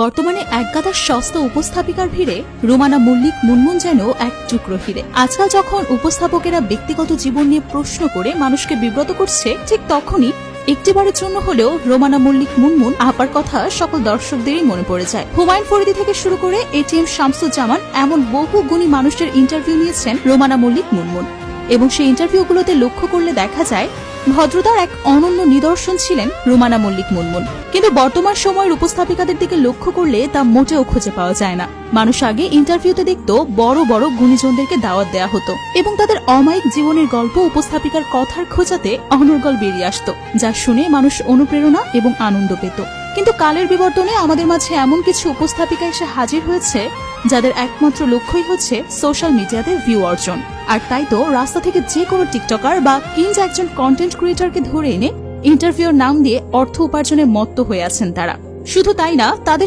বর্তমানে একগাদা সস্তা উপস্থাপিকার ভিড়ে রোমানা মল্লিক মুনমুন যেন এক টুকরো হিরে। আজকাল যখন উপস্থাপকেরা ব্যক্তিগত জীবন নিয়ে প্রশ্ন করে মানুষকে বিব্রত করছে, ঠিক তখনই একটিবারের জন্য হলেও রোমানা মল্লিক মুনমুন আপার কথা সকল দর্শকদেরই মনে পড়ে যায়। হুমায়ুন ফরিদি থেকে শুরু করে এটিএম শামসুজ্জামান এমন বহু গুণী মানুষের ইন্টারভিউ নিয়েছেন রোমানা মল্লিক মুনমুন। এবং সেই ইন্টারভিউগুলোতে লক্ষ্য করলে দেখা যায় ভদ্রতার এক অনন্য নিদর্শন ছিলেন রুমানা মল্লিক মুনমুন। কিন্তু বর্তমান সময়ের উপস্থাপিকাদের দিকে লক্ষ্য করলে তা মোটেও খুঁজে পাওয়া যায় না। মানুষ আগে ইন্টারভিউতে দেখত বড় বড় গুণীজনদেরকে দাওয়াত দেয়া হতো এবং তাদের অমায়িক জীবনের গল্প উপস্থাপিকার কথার খোঁজাতে অনর্গল বেরিয়ে আসত, যা শুনে মানুষ অনুপ্রেরণা এবং আনন্দ পেত। কিন্তু কালের বিবর্তনে আমাদের মাঝে এমন কিছু উপস্থাপিকা এসে হাজির হয়েছে, যাদের একমাত্র লক্ষ্যই হচ্ছে সোশ্যাল মিডিয়াতে ভিউ অর্জন। আর তাই তো রাস্তা থেকে যে কোনো টিকটকার বা কিংস একজন কন্টেন্ট ক্রিয়েটারকে ধরে এনে ইন্টারভিউর নাম দিয়ে অর্থ উপার্জনে মত্ত হয়ে আছেন তারা। শুধু তাই না, তাদের